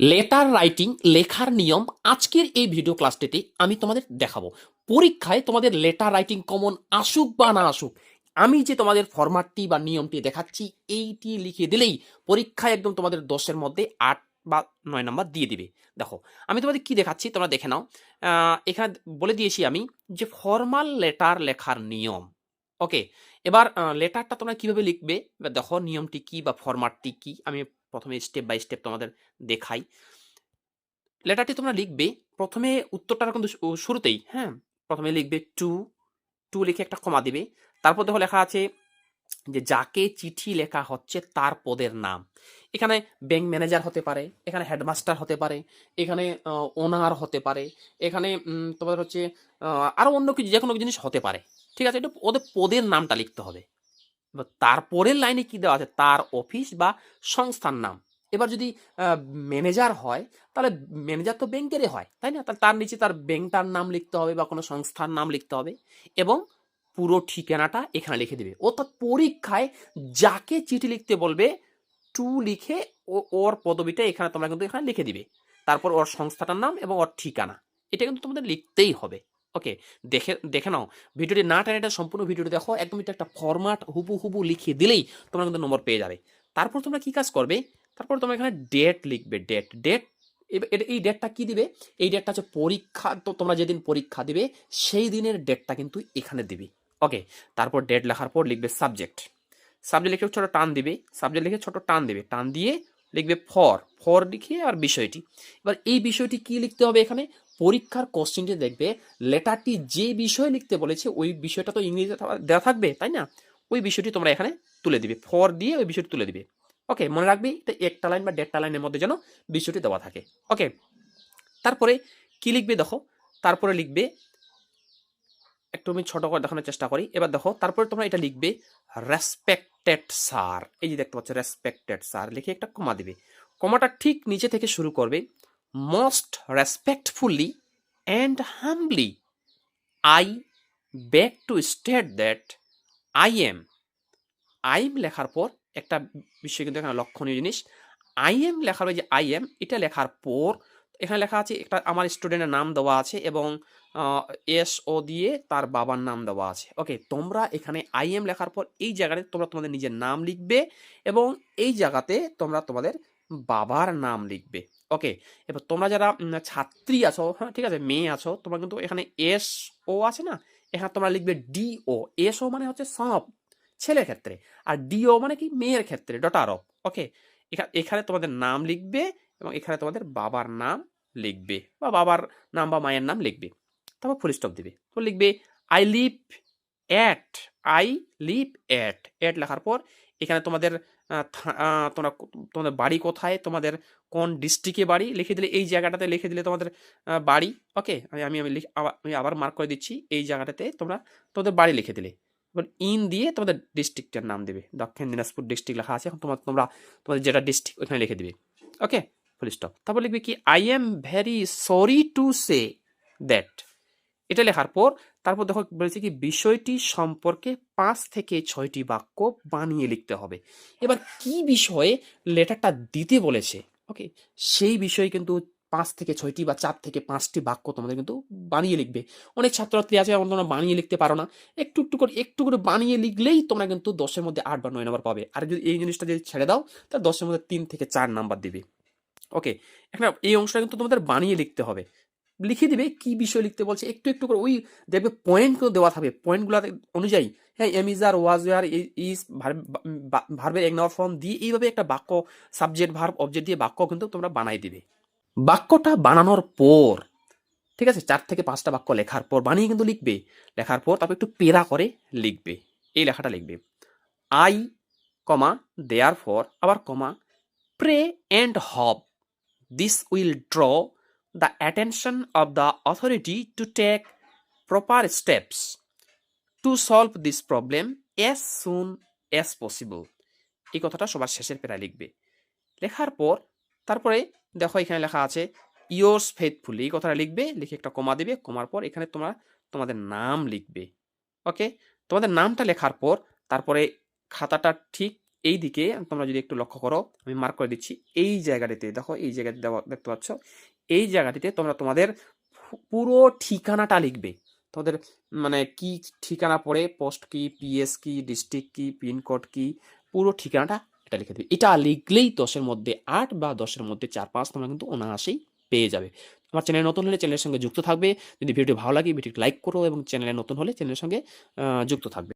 Letter writing লেখার নিয়ম, আজকের এই ভিডিও ক্লাসটিতে আমি তোমাদের দেখাবো। পরীক্ষায় তোমাদের লেটার রাইটিং কমন আসুক বা না আসুক, আমি যে তোমাদের ফরম্যাটটি বা নিয়মটি দেখাচ্ছি, এইটি লিখে দিলেই পরীক্ষায় একদম তোমাদের দশের মধ্যে আট বা নয় নাম্বার দিয়ে দিবে। দেখো, আমি তোমাদের কি দেখাচ্ছি, তোমরা দেখে নাও। এখানে বলে দিয়েছি আমি যে ফর্মাল লেটার লেখার নিয়ম ওকে এবার লেটারটা তোমরা কীভাবে লিখবে? দেখো, নিয়মটি কি বা ফরম্যাটটি কি? আমি প্রথমে স্টেপ বাই স্টেপ তোমাদের দেখাই। লেটারটি তোমরা লিখবে। প্রথমে উত্তরটা কিন্তু শুরুতেই হ্যাঁ? প্রথমে লিখবে টু। টু লিখে একটা কমা দিবে। তারপর দেখো লেখা আছে যে যাকে চিঠি লেখা হচ্ছে তার পদের নাম। এখানে ব্যাংক ম্যানেজার হতে পারে, এখানে হেডমাস্টার হতে পারে, এখানে ওনার হতে পারে, এখানে তোমাদের হচ্ছে আরও অন্য কিছু যে কোনো জিনিস হতে পারে। ঠিক আছে? এটা ওদের পদের নামটা লিখতে হবে। তারপরের লাইনে কি দেওয়া আছে? তার অফিস বা সংস্থার নাম। এবার যদি ম্যানেজার হয়, তাহলে ম্যানেজার তো ব্যাংকেরই হয়, তাই না? তাহলে তার নিচে তার ব্যাংকটার নাম লিখতে হবে বা কোনো সংস্থার নাম লিখতে হবে এবং পুরো ঠিকানাটা এখানে লিখে দেবে। অর্থাৎ পরীক্ষায় যাকে চিঠি লিখতে বলবে, টু লিখে ওর পদবিটা এখানে তোমরা কিন্তু এখানে লিখে দিবে। তারপর ওর সংস্থাটার নাম এবং ওর ঠিকানা। এটা কিন্তু তোমাদের লিখতেই হবে। ওকে দেখে দেখে নাও। ভিডিওটি না টেনে এটা সম্পূর্ণ ভিডিওটি দেখো। একদম এটা একটা ফরম্যাট হুবু হুবু লিখিয়ে দিলেই তোমরা কিন্তু নম্বর পেয়ে যাবে। তারপর তোমরা কি কাজ করবে? তারপর তোমরা এখানে ডেট লিখবে ডেট ডেট এই ডেটটা কি দিবে? এই ডেটটা হচ্ছে পরীক্ষা, তো তোমরা যেদিন পরীক্ষা দিবে, সেই দিনের ডেটটা কিন্তু এখানে দিবে। ওকে তারপর ডেট লেখার পর লিখবে সাবজেক্ট সাবজেক্ট লিখে ছোট টান দিবে। সাবজেক্ট লিখে ছোট টান দিবে। টান দিয়ে লিখবে ফর ফর লিখে আর বিষয়টি। এবার এই বিষয়টি কি লিখতে হবে এখানে? পরীক্ষার কোশ্চেনটি দেখবে লেটারটি যে বিষয় লিখতে বলেছে, ওই বিষয়টা তো ইংরেজিতে দেওয়া থাকবে, তাই না? ওই বিষয়টি তোমরা এখানে তুলে দিবে। ফর দিয়ে ওই বিষয়টি তুলে দিবে। ওকে মনে রাখবে, এটা একটা লাইন বা দেড়টা লাইনের মধ্যে যেন বিষয়টি দেওয়া থাকে। ওকে তারপরে কি লিখবে দেখো? তারপরে লিখবে, একটু আমি ছোট করে দেখানোর চেষ্টা করি। এবার দেখো, তারপরে তোমরা এটা লিখবে রেসপেক্টেড স্যার এই যে দেখতে পাচ্ছ রেসপেক্টেড স্যার লিখে একটা কমা দিবে। কমাটা ঠিক নিচে থেকে শুরু করবে। Most respectfully and humbly I beg to state that I am I am লেখার পর একটা বিষয় কিন্তু এখানে লক্ষণীয় জিনিস। আই এম লেখার যে আই এম এটা লেখার পর এখানে লেখা আছে একটা আমার স্টুডেন্টের নাম দেওয়া আছে এবং এস ও দিয়ে তার বাবার নাম দেওয়া আছে। ওকে তোমরা এখানে আই এম লেখার পর এই জায়গাতে তোমরা তোমাদের নিজের নাম লিখবে এবং এই জায়গাতে তোমরা তোমাদের বাবার নাম লিখবে। ওকে এবার তোমরা যারা ছাত্রী আছো হ্যাঁ ঠিক আছে, মেয়ে আছো, তোমরা কিন্তু এখানে এস ও আছে না? এখানে তোমরা লিখবে ডি ও এস ও মানে হচ্ছে সব ছেলের ক্ষেত্রে। আর ডিও মানে কি? মেয়ের ক্ষেত্রে ডটার অফ ওকে এখানে তোমাদের নাম লিখবে এবং এখানে তোমাদের বাবার নাম লিখবে বা বাবার নাম বা মায়ের নাম লিখবে। তারপর ফুল স্টপ দিবে। তো লিখবে I live at I live at at লেখার পর এখানে তোমাদের তোমরা তোমাদের বাড়ি কোথায়? তোমাদের কোন ডিস্ট্রিক্টে বাড়ি? লিখে দিলে এই জায়গাটাতে লিখে দিলে তোমাদের বাড়ি। ওকে? আমি আমি আমি আবার- মার্ক করে দিচ্ছি। এই জায়গাটাতে তোমরা তোমাদের বাড়ি লিখে দিলে। এবার ইন দিয়ে তোমাদের ডিস্ট্রিক্টের নাম দেবে। দক্ষিণ দিনাজপুর ডিস্ট্রিক্ট লেখা আছে। এখন তোমার, তোমরা, তোমাদের যেটা ডিস্ট্রিক্ট ওইখানে লিখে দিবে। ওকে? ফুল স্টপ তারপর লিখবে কি I am very sorry to say that এটা লেখার পর তারপর দেখো বলেছে কি, বিষয়টি সম্পর্কে পাঁচ থেকে ছয়টি বাক্য বানিয়ে লিখতে হবে। এবার কি বিষয়ে লেটারটা দিতে বলেছে? ওকে সেই বিষয়ে কিন্তু পাঁচ থেকে ছয়টি বা চার থেকে পাঁচটি বাক্য তোমাদের কিন্তু বানিয়ে লিখবে। অনেক ছাত্রছাত্রী আছে যেমন তোমরা বানিয়ে লিখতে পারো না। একটু একটু করে একটু করে বানিয়ে লিখলেই তোমরা কিন্তু দশের মধ্যে আট বা নয় নাম্বার পাবে। আর যদি এই জিনিসটা যদি ছেড়ে দাও, তাহলে দশের মধ্যে তিন থেকে চার নাম্বার দিবে। ওকে এখন এই অংশটা কিন্তু তোমাদের বানিয়ে লিখতে হবে। লিখে দিবে কি বিষয় লিখতে বলছে, একটু একটু করে ওই দেখবে পয়েন্টগুলো দেওয়া থাকবে। পয়েন্টগুলো অনুযায়ী হ্যাঁ am is are was were is ভার্বের এক নাম্বার ফর্ম দিয়ে এইভাবে একটা বাক্য সাবজেক্ট ভার্ব অবজেক্ট দিয়ে বাক্য কিন্তু তোমরা বানাই দিবে। বাক্যটা বানানোর পর, ঠিক আছে, চার থেকে পাঁচটা বাক্য লেখার পর, বানিয়ে কিন্তু লিখবে। লেখার পর তারপর একটু পেরা করে লিখবে। এই লেখাটা লিখবে। আই কমা দেয়ার ফর আবার comma pray and hope this will draw the attention of the authority to take proper steps to solve this problem as soon as possible এই কথাটা সবার শেষের পেরা লিখবে। লেখার পর, তারপরে দেখো এখানে লেখা আছে ইয়োর্স ফেথফুলি এই কথাটা লিখবে, লিখে একটা কমা দেবে, কমার পর এখানে তোমরা তোমাদের নাম লিখবে। ওকে? তোমাদের নামটা লেখার পর, তারপরে খাতাটা ঠিক এই দিকে তোমরা যদি একটু লক্ষ্য করো, আমি মার্ক করে দিচ্ছি, এই জায়গাটিতে, দেখো এই জায়গাতে দেখতে পাচ্ছ? এই জায়গাটিতে তোমরা তোমাদের পুরো ঠিকানাটা লিখবে। তোমাদের মানে কি ঠিকানা পড়ে, পোস্ট কি পিএস কি, ডিস্ট্রিক্ট কি পিনকোড কি, পুরো ঠিকানাটা এটা লিখে দেবে। এটা লিখলেই দশের মধ্যে আট বা দশের মধ্যে চার পাঁচ তোমরা কিন্তু অনায়াসেই পেয়ে যাবে। আমার চ্যানেল নতুন হলে চ্যানেলের সঙ্গে যুক্ত থাকবে। যদি ভিডিওটি ভালো লাগে, ভিডিওটি লাইক করো এবং চ্যানেলে নতুন হলে চ্যানেলের সঙ্গে যুক্ত থাকবে।